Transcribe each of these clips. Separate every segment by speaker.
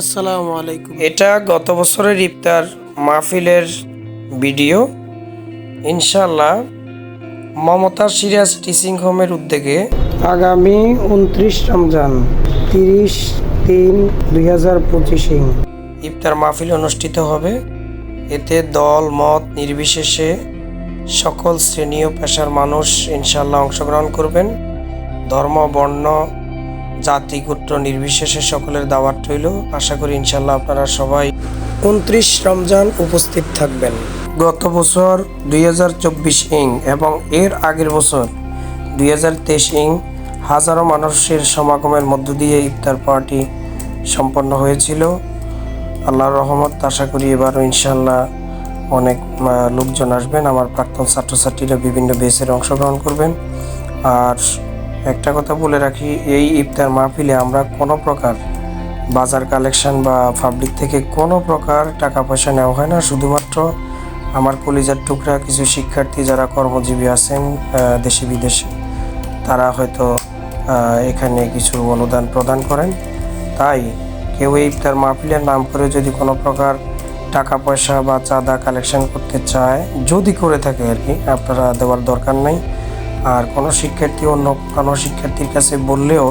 Speaker 1: আসসালামু আলাইকুম।
Speaker 2: এটা গত বছরের ইফতার মাহফিলের ভিডিও। ইনশাল্লাহ মমতা সিরাজ টিচিং হোমের উদ্যোগে আগামী উনত্রিশ রমজান তিরিশ তিন দুই হাজার পঁচিশে। ইফতার মাহফিল অনুষ্ঠিত হবে। এতে দল মত নির্বিশেষে সকল শ্রেণি ও পেশার মানুষ ইনশাল্লাহ অংশগ্রহণ করবেন। ধর্ম বর্ণ জাতি গোত্র নির্বিশেষে সকলের দাওয়াত রইল। আশা করি ইনশাল্লাহ আপনারা সবাই উনত্রিশ রমজান উপস্থিত থাকবেন। গত বছর দুই হাজার চব্বিশ ইং এবং এর আগের বছর দুই হাজার তেইশ ইং হাজারো মানুষের সমাগমের মধ্য দিয়ে ইফতার পার্টি সম্পন্ন হয়েছিল। আল্লাহর রহমত, আশা করি এবারও ইনশাল্লাহ অনেক লোকজন আসবেন। আমার প্রাক্তন ছাত্রছাত্রীরা বিভিন্ন বেসের অংশগ্রহণ করবেন। আর একটা কথা বলে রাখি, এই ইফতার মাহফিলে আমরা কোনো প্রকার বাজার কালেকশন বা পাবলিক থেকে কোনো প্রকার টাকা পয়সা নেওয়া হয় না। শুধুমাত্র আমার কলিজার টুকরা কিছু শিক্ষার্থী যারা কর্মজীবী আছেন দেশে বিদেশে, তারা হয়তো এখানে কিছু অনুদান প্রদান করেন। তাই কেউ এই ইফতার মাহফিলের নাম করে যদি কোনো প্রকার টাকা পয়সা বা চাঁদা কালেকশন করতে চায়, যদি করে থাকে আর কি, আপনারা দেওয়ার দরকার নেই। আর কোনো শিক্ষার্থী অন্য কোনো শিক্ষার্থীর কাছে বললেও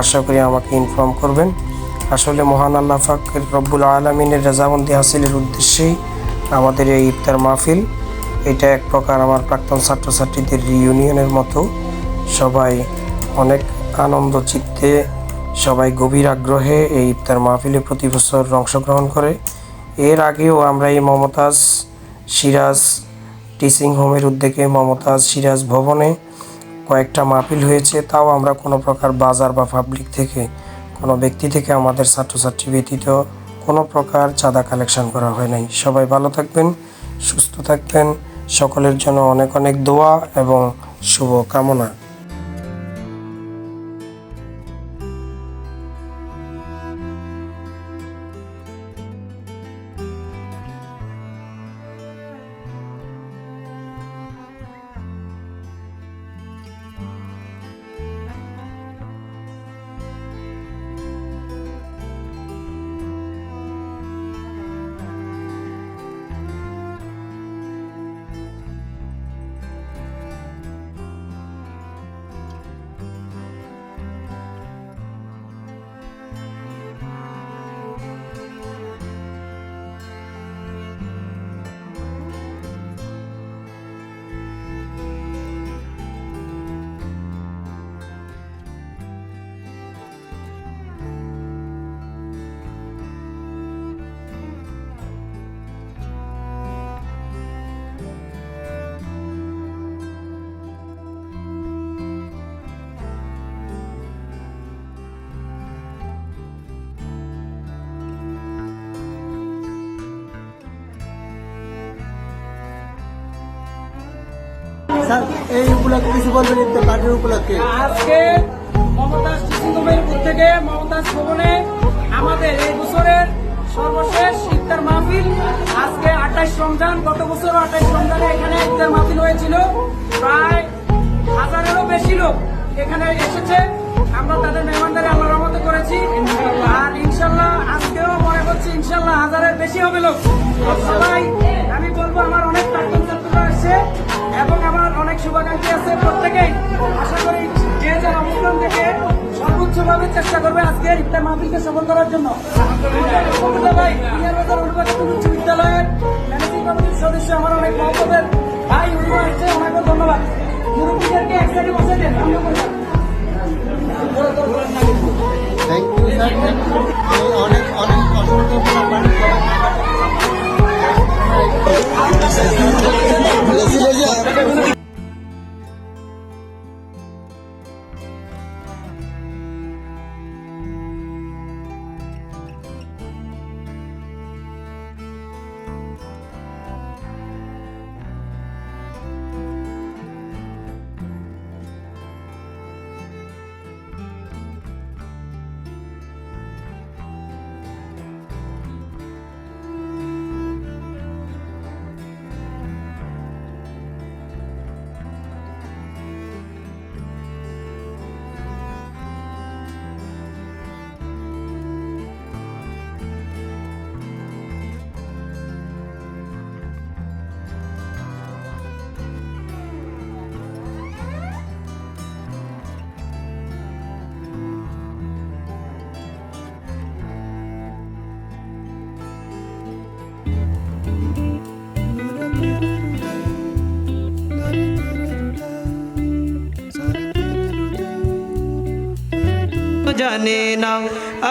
Speaker 2: আশা করি আমাকে ইনফর্ম করবেন। আসলে মহান আল্লাহ ফাকের রব্বুল আলমিনের রেজাবন্দি হাসিলের উদ্দেশ্যেই আমাদের এই ইফতার মাহফিল। এটা এক প্রকার আমার প্রাক্তন ছাত্রছাত্রীদের রিইউনিয়নের মতো। সবাই অনেক আনন্দ চিত্তে, সবাই গভীর আগ্রহে এই ইফতার মাহফিলে প্রতি বছর অংশগ্রহণ করে। এর আগেও আমরা এই মমতাজ, সিরাজ টিচিং হোমের উদ্যোগে মমতাজ সিরাজ ভবনে কয়েকটা মাহফিল হয়েছে। তাও আমরা কোনো প্রকার বাজার বা পাবলিক থেকে, কোনো ব্যক্তি থেকে আমাদের ছাত্রছাত্রী ব্যতীত কোনো প্রকার চাঁদা কালেকশন করা হয় নাই। সবাই ভালো থাকবেন, সুস্থ থাকবেন। সকলের জন্য অনেক অনেক দোয়া এবং শুভ কামনা
Speaker 3: স্যার, এই উপলক্ষে কিছু বলবেন ইফতার পার্টির উপলক্ষে।
Speaker 4: আজকে মমতাজ টিচিংরুমের থেকে মমতাজ ভবনে আমাদের এই বছরের সর্বশেষ ইফতার মাহফিল, আজকে আঠাইশ রমজান, গত বছর আঠাইশ রমজানে এখানে ইফতার মাহফিল হয়েছিল। প্রায় হাজারেরও বেশি লোক এখানে এসেছে। আমরা তাদের মেহমানদারি আল্লাহ রহমতে করেছি। আর ইনশাল্লাহ আজকেও মনে করছি ইনশাল্লাহ হাজারের বেশি হবে লোক। সর্বোচ্চভাবে চেষ্টা করবে আজকে ইফতার মাহফিলকে সফল করার জন্য। ভাই উচ্চ বিদ্যালয়ের ম্যানেজিং কমিটির সদস্য আমার অনেক মহব্বতের ভাই, উনি আসছে ধন্যবাদ। মুরব্বীদেরকে এক বসে দেন
Speaker 3: অনেক অনেক
Speaker 1: জানে না।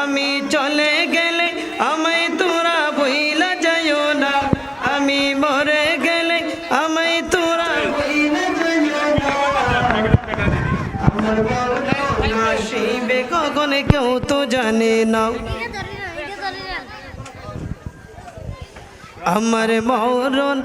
Speaker 1: আমি চলে গেলে আমায় তোরা বইলা যাইও না। আমি মরে গেলে আমায় তোরা আসিবে কখনো কেউ তো জানে না। আমার মরণ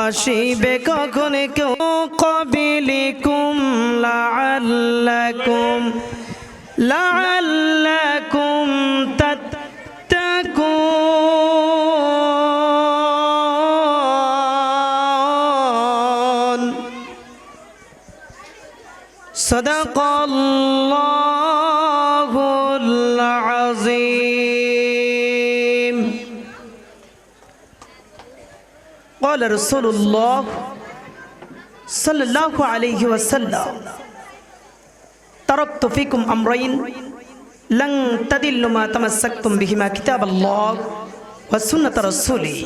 Speaker 1: আসিবে কখন কেউ কবিলিকুম লাআল্লাকুম لعلكم تتقون. صدق الله العظيم. قال رسول الله صلى الله عليه وسلم. تركت فيكم أمرين لن تدلوا ما تمسكتم بهما كتاب الله وسنة رسوله.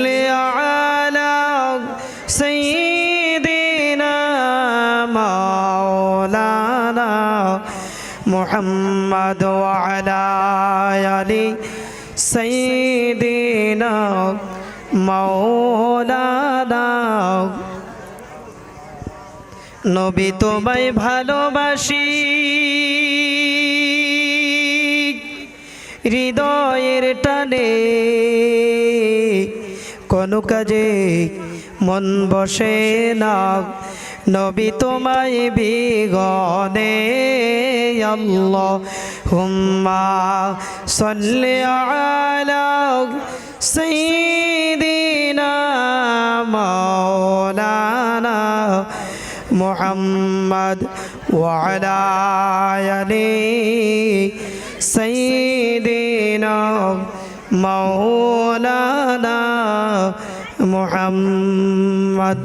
Speaker 1: صل على سيدنا مولانا محمد وعلى آل سيدنا مولانا নবী তোমায় ভালোবাসি হৃদয়ের টানে কোনো কাজে মন বসে না। নবী তোমায় বিগনে হুম্মা সল্লে আলা সাইয়্যিদিনা মাওলানা মুহাম্মদ ওয়া আলা مولانا محمد